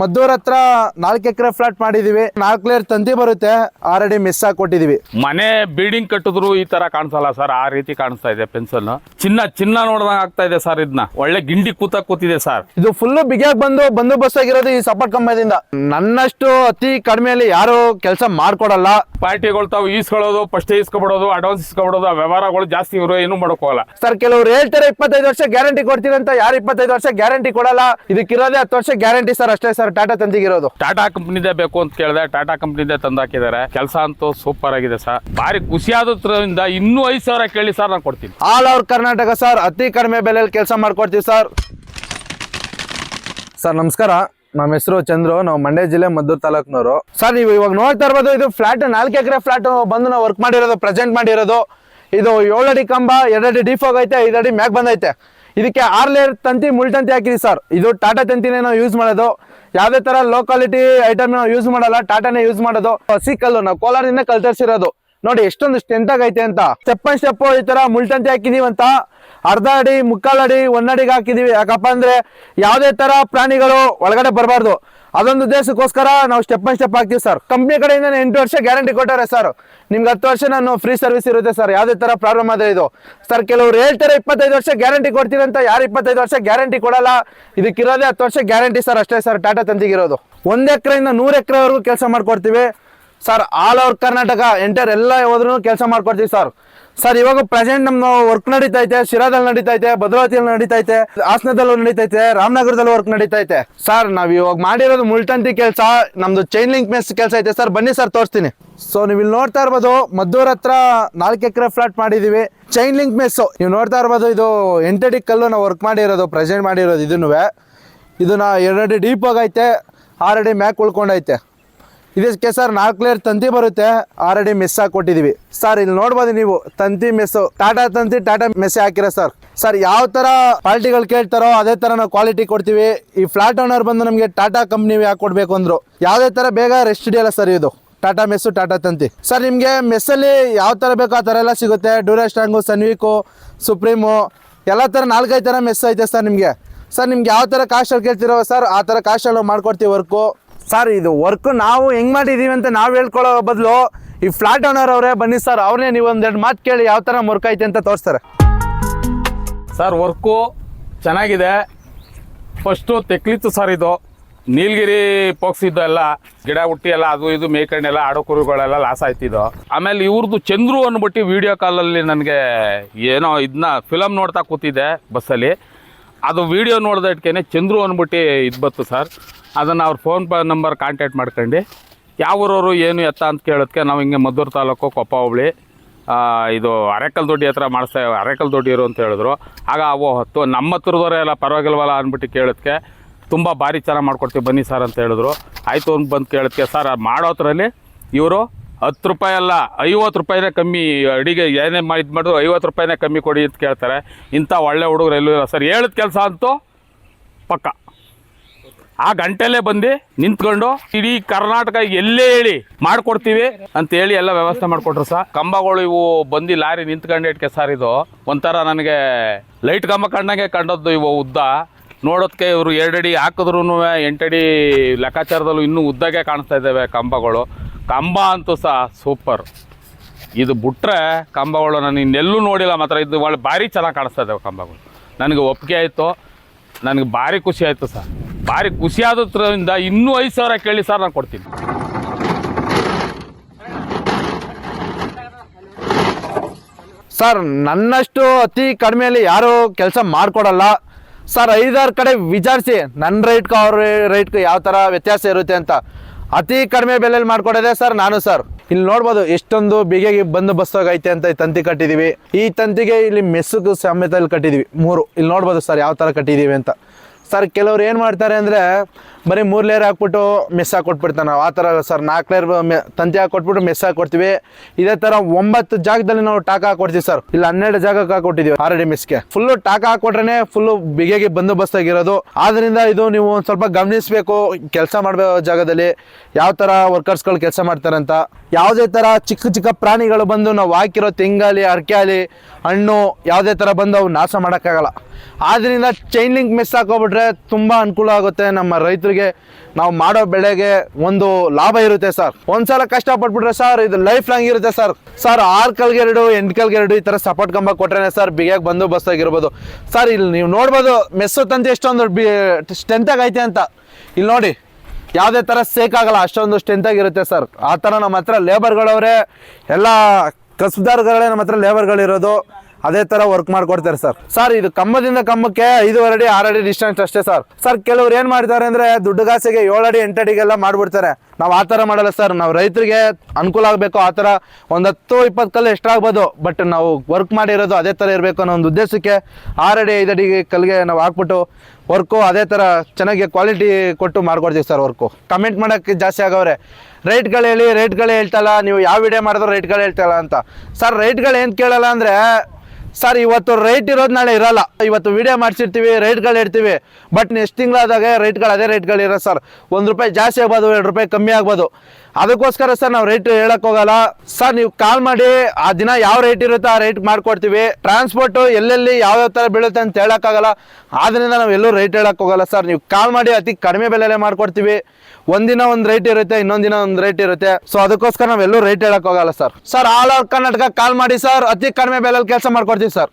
ಮದ್ದೂರ್ ಹತ್ರ ನಾಲ್ಕು ಎಕರೆ ಫ್ಲಾಟ್ ಮಾಡಿದೀವಿ. ನಾಲ್ಕು ಲೇರ್ ತಂತಿ ಬರುತ್ತೆ. ಆಲ್ರೆಡಿ ಮಿಸ್ ಆಗಿ ಕೊಟ್ಟಿದೀವಿ ಮನೆ ಬಿಲ್ಡಿಂಗ್ ಕಟ್ಟಿದ್ರು ಈ ತರ ಕಾಣಿಸಲ್ಲ ಸರ್. ಆ ರೀತಿ ಕಾಣಿಸ್ತಾ ಇದೆ ಪೆನ್ಸಲ್ ಚಿನ್ನ ಚಿನ್ನ ನೋಡ್ದಂಗ ಆಗ್ತಾ ಇದೆ ಸರ್ ಇದನ್ನ ಒಳ್ಳೆ ಗಿಂಡಿ ಕೂತ ಕೂತಿದೆ ಸರ್. ಇದು ಫುಲ್ ಬಿಗಿಯಾಗಿ ಬಂದು ಬಂದೋಬಸ್ತ್ ಆಗಿರೋದು ಈ ಸಪೋರ್ಟ್ ಕಂಬದಿಂದ ನನ್ನಷ್ಟು ಅತಿ ಕಡಿಮೆಯಲ್ಲಿ ಯಾರು ಕೆಲಸ ಮಾಡ್ಕೊಡಲ್ಲ. ಪಾರ್ಟಿಗಳು ತಾವು ಈಸ್ಕೊಳ್ಳೋದು ಫಸ್ಟ್ ಈಸ್ಕೊಬಿಡೋದು ಅಡ್ವಾನ್ಸ್ ಇಸ್ಕೊಬಿಡೋದು ಆ ವ್ಯವಹಾರಗಳು ಜಾಸ್ತಿ ಇವರು ಏನು ಮಾಡೋಕೋಲ್ಲ ಸರ್ ಕೆಲವರು ಹೇಳ್ತಾರೆ ಇಪ್ಪತ್ತೈದು ವರ್ಷ ಗ್ಯಾರಂಟಿ ಕೊಡ್ತೀನಿ ಅಂತ ಯಾರು ಇಪ್ಪತ್ತೈದು ವರ್ಷ ಗ್ಯಾರಂಟಿ ಕೊಡಲ್ಲ. ಇದಕ್ಕಿರೋದೇ ಹತ್ತು ವರ್ಷ ಗ್ಯಾರಂಟಿ ಸರ್ ಅಷ್ಟೇ ಸರ್ ಟಾಟಾ ತಂದಿಗಿರೋದು. ಟಾಟಾ ಕಂಪ್ನಿದೇ ಬೇಕು ಅಂತ ಕೇಳಿದೆ ಟಾಟಾ ಕಂಪ್ನಿದೇ ತಂದಾಕಿದ್ದಾರೆ. ಕೆಲಸ ಅಂತೂ ಸೂಪರ್ ಆಗಿದೆ ಸರ್. ಭಾರಿ ಖುಷಿಯಾದ್ರಿಂದ ಇನ್ನೂ ಐದು ಸಾವಿರ ಕೇಳಿ ಸರ್ ನಾನು ಕೊಡ್ತೀನಿ. ಆಲ್ ಓವರ್ ಕರ್ನಾಟಕ ಸರ್ ಅತಿ ಕಡಿಮೆ ಬೆಲೆಯಲ್ಲಿ ಕೆಲಸ ಮಾಡ್ಕೊಡ್ತೀವಿ ಸರ್ ಸರ್ ನಮಸ್ಕಾರ. ನಮ್ಮ ಹೆಸರು ಚಂದ್ರು. ನಾವು ಮಂಡ್ಯ ಜಿಲ್ಲೆ ಮದ್ದೂರು ತಾಲೂಕ್ನವರು. ಸರ್ ನೀವು ಇವಾಗ ನೋಡ್ತಾ ಇರ್ಬೋದು ಇದು ಫ್ಲಾಟ್ ನಾಲ್ಕು ಎಕರೆ ಫ್ಲಾಟ್ ಬಂದು ನಾವು ವರ್ಕ್ ಮಾಡಿರೋದು ಪ್ರೆಸೆಂಟ್ ಮಾಡಿರೋದು. ಇದು ಏಳು ಅಡಿ ಕಂಬ ಎರಡಡಿ ಅಡಿ ಡಿಫೋಗ್ ಐತೆ ಐದು ಅಡಿ ಮ್ಯಾಗ್ ಬಂದೈತೆ. ಇದಕ್ಕೆ ಆರ್ ಲೇಯರ್ ತಂತಿ ಮುಳ್ ತಂತಿ ಸರ್ ಇದು ಟಾಟಾ ತಂತಿನೇ ನಾವು ಯೂಸ್ ಮಾಡೋದು. ಯಾವುದೇ ತರ ಲೋ ಕ್ವಾಲಿಟಿ ಐಟಮ್ ನಾವು ಯೂಸ್ ಮಾಡಲ್ಲ ಟಾಟಾನೇ ಯೂಸ್ ಮಾಡೋದು. ಹಸಿ ಕಲ್ಲು, ನಾವು ಕೋಲಾರದಿಂದ ಕಲ್ತರಿಸಿರೋದು. ನೋಡಿ, ಎಷ್ಟೊಂದು ಸ್ಟ್ರೆಂತ್ ಆಗೈತೆ ಅಂತ. ಸ್ಟೆಪ್ ಅಂಡ್ ಸ್ಟೆಪ್ ಈ ತರ ಮುಳ್ತಂತಿ ಹಾಕಿದೀವಿ ಅಂತ. ಅರ್ಧ ಅಡಿ, ಮುಕ್ಕಾಲ್ ಅಡಿ ಒಂದಡಿಗೆ ಹಾಕಿದೀವಿ. ಯಾಕಪ್ಪ ಅಂದ್ರೆ ಯಾವುದೇ ತರ ಪ್ರಾಣಿಗಳು ಒಳಗಡೆ ಬರಬಾರ್ದು. ಅದೊಂದು ಉದ್ದೇಶಕ್ಕೋಸ್ಕರ ನಾವು ಸ್ಟೆಪ್ ಬೈ ಸ್ಟೆಪ್ ಹಾಕ್ತೀವಿ ಸರ್ ಕಂಪ್ನಿ ಕಡೆಯಿಂದ ಎಂಟು ವರ್ಷ ಗ್ಯಾರಂಟಿ ಕೊಟ್ಟಾರೆ ಸರ್ ನಿಮ್ಗೆ ಹತ್ತು ವರ್ಷ ನಾನು ಫ್ರೀ ಸರ್ವಿಸ್ ಇರುತ್ತೆ ಸರ್ ಯಾವುದೇ ತರ ಪ್ರಾಬ್ಲಮ್ ಆದರೆ ಇದು. ಸರ್ ಕೆಲವರು ಹೇಳ್ತಾರೆ ಇಪ್ಪತ್ತೈದು ವರ್ಷ ಗ್ಯಾರಂಟಿ ಕೊಡ್ತೀನಿ ಅಂತ, ಯಾರು ಇಪ್ಪತ್ತೈದು ವರ್ಷ ಗ್ಯಾರಂಟಿ ಕೊಡಲ್ಲ. ಇದಕ್ಕಿರೋದೇ ಹತ್ತು ವರ್ಷ ಗ್ಯಾರಂಟಿ ಸರ್ ಅಷ್ಟೇ ಸರ್ ಟಾಟಾ ತಂತಿಗಿರೋದು ಒಂದು ಎಕರೆಯಿಂದ ನೂರು ಎಕರೆವರೆಗೂ ಕೆಲಸ ಮಾಡ್ಕೊಡ್ತೀವಿ. Sir all over Karnataka enter ಎಲ್ಲ ಹೋದ್ರು ಕೆಲಸ ಮಾಡ್ಕೊಡ್ತೀವಿ ಸರ್ ಸರ್ ಇವಾಗ ಪ್ರೆಸೆಂಟ್ ನಮ್ಮ ವರ್ಕ್ ನಡೀತೈತೆ ಶಿರಾದಲ್ಲಿ ನಡೀತೈತೆ ಭದ್ರಾವತಿಯಲ್ಲಿ ನಡೀತೈತೆ ಹಾಸನದಲ್ಲೂ ನಡೀತಾ ಐತೆ, ರಾಮನಗರದಲ್ಲಿ ವರ್ಕ್ ನಡೀತೈತೆ ಸರ್ ನಾವ್ ಇವಾಗ ಮಾಡಿರೋದು ಮುಳ್ತಂತಿ ಕೆಲಸ, ನಮ್ದು ಚೈನ್ ಲಿಂಕ್ ಮೆಸ್ ಕೆಲಸ ಐತೆ ಸರ್ ಬನ್ನಿ ಸರ್ ತೋರಿಸ್ತೀನಿ. ಸೊ ನೀವು ಇಲ್ಲಿ ನೋಡ್ತಾ ಇರ್ಬೋದು, ಮದ್ದೂರ್ ಹತ್ರ ನಾಲ್ಕು ಎಕರೆ ಫ್ಲಾಟ್ ಮಾಡಿದೀವಿ. ಚೈನ್ ಲಿಂಕ್ ಮೆಸ್ ನೀವು ನೋಡ್ತಾ ಇರ್ಬೋದು, ಇದು ಎಂಟಡಿ ಕಲ್ಲು ನಾವು ವರ್ಕ್ ಮಾಡಿರೋದು ಪ್ರೆಸೆಂಟ್ ಮಾಡಿರೋದು ಇದನ್ನು ಇದನ್ನ ಎರಡು ಡೀಪ್ ಆಗೈತೆ ಆರಡಿ ಮ್ಯಾಕ್ ಉಳ್ಕೊಂಡೈತೆ. ಇದಕ್ಕೆ ಸರ್ ನಾಲ್ಕು ಲೇಯರ್ ತಂತಿ ಬರುತ್ತೆ. ಆಲ್ರೆಡಿ ಮೆಸ್ ಹಾಕಿ ಕೊಟ್ಟಿದೀವಿ ಸರ್ ಇಲ್ಲಿ ನೋಡ್ಬೋದು ನೀವು. ತಂತಿ ಮೆಸ್ಸು ಟಾಟಾ ತಂತಿ, ಟಾಟಾ ಮೆಸ್ ಹಾಕಿರ ಸರ್ ಸರ್ ಯಾವ ತರ ಕ್ವಾಲಿಟಿಗಳು ಕೇಳ್ತಾರೋ ಅದೇ ತರ ನಾವು ಕ್ವಾಲಿಟಿ ಕೊಡ್ತೀವಿ. ಈ ಫ್ಲಾಟ್ ಓನರ್ ಬಂದು ನಮಗೆ ಟಾಟಾ ಕಂಪ್ನಿ ಯಾಕೆ ಕೊಡ್ಬೇಕು ಅಂದ್ರು. ಯಾವ್ದೇ ತರ ಬೇಗ ರೆಸ್ಟ್ ಹಿಡಿಯಲ್ಲ ಸರ್ ಇದು. ಟಾಟಾ ಮೆಸ್ಸು ಟಾಟಾ ತಂತಿ. ಸರ್ ನಿಮಗೆ ಮೆಸ್ಸಲ್ಲಿ ಯಾವ ಥರ ಬೇಕೋ ಆ ಥರ ಎಲ್ಲ ಸಿಗುತ್ತೆ. ಡ್ಯೂರಾಸ್ಟಾಂಗು ಸನ್ವೀಕು ಸುಪ್ರೀಮು ಎಲ್ಲ ಥರ ನಾಲ್ಕೈದು ಥರ ಮೆಸ್ ಐತೆ ಸರ್ ನಿಮಗೆ. ಸರ್ ನಿಮ್ಗೆ ಯಾವ ಥರ ಕಾಸ್ಟಲ್ಲಿ ಕೇಳ್ತಿರೋ ಸರ್ ಆ ಥರ ಕಾಸ್ಟಲ್ಲಿ ಮಾಡ್ಕೊಡ್ತೀವಿ ವರ್ಕು ಸರ್ ಇದು ವರ್ಕ್ ನಾವು ಹೆಂಗ್ ಮಾಡಿದೀವಿ ಅಂತ ನಾವು ಹೇಳ್ಕೊಳ್ಳೋ ಬದಲು ಈ ಫ್ಲಾಟ್ ಓನರ್ ಅವರೇ, ಬನ್ನಿ ಸರ್ ಅವ್ರನ್ನೇ ನೀವು ಒಂದೆರಡು ಮಾತು ಕೇಳಿ ಯಾವ ಥರ ವರ್ಕ್ ಐತೆ ಅಂತ ತೋರಿಸ್ತಾರೆ. ಸರ್ ವರ್ಕು ಚೆನ್ನಾಗಿದೆ. ಫಸ್ಟು ತೆಕ್ಲಿತ್ತು ಸರ್ ಇದು. ನೀಲಗಿರಿ ಪೋಕ್ಸಿದ್ದು ಎಲ್ಲ, ಗಿಡ ಹುಟ್ಟಿ ಎಲ್ಲ, ಅದು ಇದು ಮೇಕಣ್ಣೆಲ್ಲ ಆಡೋ ಕುರುಗಳೆಲ್ಲ ಲಾಸ್ ಆಯ್ತಿದ್ದು ಆಮೇಲೆ ಇವ್ರದ್ದು ಚಂದ್ರು ಅಂದ್ಬಿಟ್ಟು ವಿಡಿಯೋ ಕಾಲಲ್ಲಿ ನನಗೆ ಏನೋ ಇದನ್ನ ಫಿಲಮ್ ನೋಡ್ತಾ ಕೂತಿದ್ದೆ ಬಸ್ಸಲ್ಲಿ ಅದು ವಿಡಿಯೋ ನೋಡ್ದಟ್ಕೆ ಚಂದ್ರು ಅಂದ್ಬಿಟ್ಟು ಇದು ಬತ್ತು ಸರ್ ಅದನ್ನು ಅವ್ರ ಫೋನ್ ಪ ನಂಬರ್ ಕಾಂಟ್ಯಾಕ್ಟ್ ಮಾಡ್ಕೊಂಡು. ಯಾವ ಊರವರು ಏನು ಎತ್ತ ಅಂತ ಕೇಳೋದಕ್ಕೆ ನಾವು ಹಿಂಗೆ ಮದ್ದೂರು ತಾಲೂಕು ಕೊಪ್ಪ ಹೋಬಳಿ ಇದು ಅರೆಕಲ್ ದೊಡ್ಡಿ ಹತ್ರ ಮಾಡಿಸ್ತಾ ಅರೆಕಲ್ ದೊಡ್ಡಿ ಇರು ಅಂತ ಹೇಳಿದ್ರು. ಆಗ ಅವು ಹೊತ್ತು ನಮ್ಮ ಹತ್ರದವರೇ ಎಲ್ಲ ಪರವಾಗಿಲ್ವಲ್ಲ ಅಂದ್ಬಿಟ್ಟು ಕೇಳೋದಕ್ಕೆ ತುಂಬ ಭಾರಿ ಚೆನ್ನಾಗಿ ಮಾಡ್ಕೊಡ್ತೀವಿ ಬನ್ನಿ ಸರ್ ಅಂತ ಹೇಳಿದ್ರು. ಆಯಿತು ಅಂತ ಬಂದು ಕೇಳೋದಕ್ಕೆ ಸರ್ ಮಾಡೋದ್ರಲ್ಲಿ ಇವರು ಹತ್ತು ರೂಪಾಯಿ ಅಲ್ಲ, ಐವತ್ತು ರೂಪಾಯಿನೇ ಕಮ್ಮಿ, ಅಡಿಗೆ ಏನೇ ಮಾಡಿ ಇದು ಮಾಡಿದ್ರು ಐವತ್ತು ರೂಪಾಯಿನೇ ಕಮ್ಮಿ ಕೊಡಿ ಅಂತ ಕೇಳ್ತಾರೆ. ಇಂಥ ಒಳ್ಳೆ ಹುಡುಗರು ಎಲ್ಲೂ ಇಲ್ಲ. ಸರ್, ಹೇಳಿದ ಕೆಲಸ ಅಂತೂ ಪಕ್ಕ. ಆ ಗಂಟೆಲ್ಲೇ ಬಂದು ನಿಂತ್ಕೊಂಡು ಇಡೀ ಕರ್ನಾಟಕ ಎಲ್ಲೇ ಹೇಳಿ ಮಾಡ್ಕೊಡ್ತೀವಿ ಅಂತ ಹೇಳಿ ಎಲ್ಲ ವ್ಯವಸ್ಥೆ ಮಾಡಿಕೊಟ್ರು ಸರ್. ಕಂಬಗಳು ಇವು ಬಂದು ಲಾರಿ ನಿಂತ್ಕೊಂಡು ಇಟ್ಕೆ ಸರ್ ಇದು. ಒಂಥರ ನನಗೆ ಲೈಟ್ ಕಂಬ ಕಂಡಂಗೆ ಕಂಡದ್ದು ಇವು ಉದ್ದ. ನೋಡೋದಕ್ಕೆ ಇವರು ಎರಡಡಿ ಹಾಕಿದ್ರು ಎಂಟಡಿ ಲೆಕ್ಕಾಚಾರದಲ್ಲೂ ಇನ್ನೂ ಉದ್ದಾಗೆ ಕಾಣಿಸ್ತಾ ಇದ್ದಾವೆ ಕಂಬಗಳು. ಕಂಬ ಅಂತೂ ಸಹ ಸೂಪರ್. ಇದು ಬಿಟ್ರೆ ಕಂಬಗಳು ನಾನು ಇನ್ನೆಲ್ಲೂ ನೋಡಿಲ್ಲ ಮಾತ್ರ. ಇದು ಒಳ್ಳೆ ಭಾರಿ ಚೆನ್ನಾಗಿ ಕಾಣಿಸ್ತಾ ಇದ್ದಾವೆ ಕಂಬಗಳು. ನನಗೆ ಒಪ್ಪಿಗೆ ಆಯಿತು. ನನಗೆ ಭಾರಿ ಖುಷಿ ಆಯಿತು ಸರ್. ಭಾರಿ ಖುಷಿ ಆದ್ರಿಂದ ಇನ್ನೂ ಐದು ಸಾವಿರ ಕೇಳಿ ಸರ್ ನಾನು ಕೊಡ್ತೀನಿ. ಸರ್, ನನ್ನಷ್ಟು ಅತಿ ಕಡಿಮೆಯಲ್ಲಿ ಯಾರು ಕೆಲಸ ಮಾಡಿಕೊಡಲ್ಲ. ಸರ್, ಐದಾರು ಕಡೆ ವಿಚಾರಿಸಿ, ನನ್ನ ರೈಟ್ಗೂ ಅವ್ರ ರೈಟ್ಗೂ ಯಾವ ಥರ ವ್ಯತ್ಯಾಸ ಇರುತ್ತೆ ಅಂತ. ಅತಿ ಕಡಿಮೆ ಬೆಲೆಯಲ್ಲಿ ಮಾಡಿಕೊಡೋದೆ ಸರ್, ನಾನು ಸರ್. ಇಲ್ಲಿ ನೋಡ್ಬೋದು, ಎಷ್ಟೊಂದು ಬಿಗೆಗೆ ಬಂದು ಬಸ್ಸೋಗೈತೆ ಅಂತ ಈ ತಂತಿ ಕಟ್ಟಿದ್ದೀವಿ ಈ ತಂತಿಗೆ ಇಲ್ಲಿ ಮೆಸ್ಸುಗೆ ಸಮೇತದಲ್ಲಿ ಕಟ್ಟಿದ್ದೀವಿ ಮೂರು, ಇಲ್ಲಿ ನೋಡ್ಬೋದು ಸರ್, ಯಾವ ಥರ ಕಟ್ಟಿದ್ದೀವಿ ಅಂತ. ಸರ್, ಕೆಲವ್ರು ಏನು ಮಾಡ್ತಾರೆ ಅಂದರೆ ಬರೀ ಮೂರು ಲೇಯರ್ ಹಾಕ್ಬಿಟ್ಟು ಮೆಸ್ ಹಾಕ್ಕೊಟ್ಬಿಡ್ತಾನೆ ನಾವು. ಆ ಥರ ಸರ್, ನಾಲ್ಕು ಲೇಯರ್ ಮೆ ತಂತಿ ಹಾಕ್ಕೊಟ್ಬಿಟ್ಟು ಮೆಸ್ ಹಾಕ್ಕೊಡ್ತೀವಿ ಇದೇ ಥರ ಒಂಬತ್ತು ಜಾಗದಲ್ಲಿ ನಾವು ಟಾಕ ಹಾಕ್ಕೊಡ್ತೀವಿ ಸರ್. ಇಲ್ಲಿ, ಹನ್ನೆರಡು ಜಾಗಕ್ಕೆ ಹಾಕ್ಕೊಟ್ಟಿದ್ದೀವಿ ಆಲ್ರೆಡಿ ಮೆಸ್ಗೆ ಫುಲ್ಲು ಟಾಕ ಹಾಕ್ಕೊಟ್ರೆ ಫುಲ್ಲು ಬಿಗೆಗೆ ಬಂದೋಬಸ್ತಾಗಿರೋದು ಆದ್ದರಿಂದ ಇದು ನೀವು ಒಂದು ಸ್ವಲ್ಪ ಗಮನಿಸಬೇಕು. ಕೆಲಸ ಮಾಡೋ ಜಾಗದಲ್ಲಿ ಯಾವ ಥರ ವರ್ಕರ್ಸ್ಗಳು ಕೆಲಸ ಮಾಡ್ತಾರೆ ಅಂತ. ಯಾವುದೇ ಥರ ಚಿಕ್ಕ ಚಿಕ್ಕ ಪ್ರಾಣಿಗಳು ಬಂದು ನಾವು ಹಾಕಿರೋ ತೆಂಗಾಲಿ ಆಗಲಿ ಹಣ್ಣು ಯಾವುದೇ ಥರ ಬಂದು ಅವು ನಾಶ ಮಾಡೋಕ್ಕಾಗಲ್ಲ. ಆದ್ರಿಂದ ಚೈನ್ ಲಿಂಕ್ ಮಿಸ್ ಹಾಕೋಬಿಟ್ರೆ ತುಂಬ ಅನುಕೂಲ ಆಗುತ್ತೆ. ನಮ್ಮ ರೈತರಿಗೆ ನಾವು ಮಾಡೋ ಬೆಳೆಗೆ ಒಂದು ಲಾಭ ಇರುತ್ತೆ ಸರ್ ಒಂದ್ಸಲ ಕಷ್ಟಪಟ್ಬಿಟ್ರೆ ಸರ್ ಇದು ಲೈಫ್ ಲಾಂಗ್ ಇರುತ್ತೆ ಸರ್ ಸರ್ ಆರು ಕಲ್ಗೆ ಎರಡು, ಎಂಟು ಕಲ್ಗೆ ಎರಡು ಈ ಥರ ಸಪೋರ್ಟ್ ಕಂಬ ಕೊಟ್ರೇನೆ ಸರ್ ಬಿಗಿಯಾಗಿ ಬಂದು ಬಸ್ ಆಗಿರ್ಬೋದು ಸರ್ ಇಲ್ಲಿ ನೀವು ನೋಡ್ಬೋದು ಮೆಸ್ಸು ತಂತಿ ಎಷ್ಟೊಂದು ಬಿ ಸ್ಟ್ರೆಂತಾಗೈತೆ ಅಂತ. ಇಲ್ಲಿ ನೋಡಿ, ಯಾವುದೇ ಥರ ಸೇಕ್ ಆಗಲ್ಲ, ಅಷ್ಟೊಂದು ಸ್ಟ್ರೆಂತ್ ಆಗಿರುತ್ತೆ ಸರ್ ಆ ಥರ ನಮ್ಮ ಹತ್ರ ಲೇಬರ್ಗಳವರೇ ಎಲ್ಲ ಕಸ್ಬದಾರ್ಗಳೇ ನಮ್ಮ ಹತ್ರ ಲೇಬರ್ಗಳಿರೋದು ಅದೇ ತರ ವರ್ಕ್ ಮಾಡ್ಕೊಡ್ತಾರೆ ಸರ್ ಸರ್ ಇದು ಕಂಬದಿಂದ ಕಂಬಕ್ಕೆ ಐದೂವರೆ ಅಡಿ, ಆರು ಅಡಿ ಡಿಸ್ಟೆನ್ಸ್ ಅಷ್ಟೇ ಸರ್ ಸರ್ ಕೆಲವ್ರು ಏನು ಮಾಡ್ತಾರೆ ಅಂದ್ರೆ ಅಡಿ, ಎಂಟು ಅಡಿಗೆಲ್ಲ ಮಾಡ್ಬಿಡ್ತಾರೆ. ನಾವು ಆ ಥರ ಮಾಡಲ್ಲ ಸರ್ ನಾವು ರೈತರಿಗೆ ಅನುಕೂಲ ಆಗಬೇಕು, ಆ ಥರ ಒಂದು ಹತ್ತು ಇಪ್ಪತ್ತು ಕಲ್ಲು ಎಷ್ಟಾಗ್ಬೋದು ಬಟ್ ನಾವು ವರ್ಕ್ ಮಾಡಿರೋದು ಅದೇ ಥರ ಇರಬೇಕು ಅನ್ನೋ ಒಂದು ಉದ್ದೇಶಕ್ಕೆ ಆರು ಅಡಿ, ಐದು ಅಡಿ ಕಲ್ಗೆ ನಾವು ಹಾಕ್ಬಿಟ್ಟು ವರ್ಕು ಅದೇ ಥರ ಚೆನ್ನಾಗಿ ಕ್ವಾಲಿಟಿ ಕೊಟ್ಟು ಮಾಡ್ಕೊಡ್ತೀವಿ ಸರ್ ವರ್ಕು ಕಮೆಂಟ್ ಮಾಡೋಕ್ಕೆ ಜಾಸ್ತಿ ಆಗವ್ರೆ. ರೇಟ್ಗಳು ಹೇಳಿ ರೇಟ್ಗಳು ಹೇಳ್ತಲ್ಲ, ನೀವು ಯಾವ ವಿಡಿಯೋ ಮಾಡಿದ್ರು ರೇಟ್ಗಳು ಹೇಳ್ತಲ್ಲ ಅಂತ. ಸರ್ ರೇಟ್ಗಳು ಏನು ಕೇಳಲ್ಲ ಅಂದರೆ ಸರ್, ಇವತ್ತು ರೇಟ್ ಇರೋದು ನಾಳೆ ಇರಲ್ಲ. ಇವತ್ತು ವಿಡಿಯೋ ಮಾಡಿಸಿರ್ತೀವಿ ರೇಟ್ಗಳು ಇಡ್ತೀವಿ ಬಟ್ ನೆಕ್ಸ್ಟ್ ತಿಂಗಳಾದಾಗ ರೇಟ್ಗಳು ಅದೇ ರೇಟ್ಗಳು ಇರೋ ಸರ್. ಒಂದು ರೂಪಾಯಿ ಜಾಸ್ತಿ ಆಗ್ಬೋದು, ಎರಡು ರೂಪಾಯಿ ಕಮ್ಮಿ ಆಗ್ಬೋದು. ಅದಕ್ಕೋಸ್ಕರ ಸರ್ ನಾವು ರೇಟ್ ಹೇಳಕ್ ಹೋಗಲ್ಲ. ಸರ್, ನೀವು ಕಾಲ್ ಮಾಡಿ, ಆ ದಿನ ಯಾವ ರೇಟ್ ಇರುತ್ತೋ ಆ ರೇಟ್ ಮಾಡ್ಕೊಡ್ತೀವಿ. ಟ್ರಾನ್ಸ್ಪೋರ್ಟ್ ಎಲ್ಲೆಲ್ಲಿ ಯಾವ ತರ ಬೀಳುತ್ತೆ ಅಂತ ಹೇಳಕ್ಕಾಗಲ್ಲ ಆದ್ರಿಂದ ನಾವು ಎಲ್ಲೂ ರೇಟ್ ಹೇಳಕ್ ಹೋಗಲ್ಲ ಸರ್. ನೀವು ಕಾಲ್ ಮಾಡಿ ಅತಿ ಕಡಿಮೆ ಬೆಲೆಲೆ ಮಾಡ್ಕೊಡ್ತೀವಿ. ಒಂದಿನ ಒಂದು ರೇಟ್ ಇರುತ್ತೆ ಇನ್ನೊಂದಿನ ಒಂದ್ ರೇಟ್ ಇರುತ್ತೆ. ಸೊ ಅದಕ್ಕೋಸ್ಕರ ನಾವೆಲ್ಲೂ ರೇಟ್ ಹೇಳಕ್ ಹೋಗಲ್ಲ sir. Sir, all over Karnataka call ಮಾಡಿ ಸರ್. ಅತಿ ಕಡಿಮೆ ಬೆಲೆಯಲ್ಲಿ ಕೆಲಸ ಮಾಡ್ಕೊಡ್ತೀವಿ ಸರ್.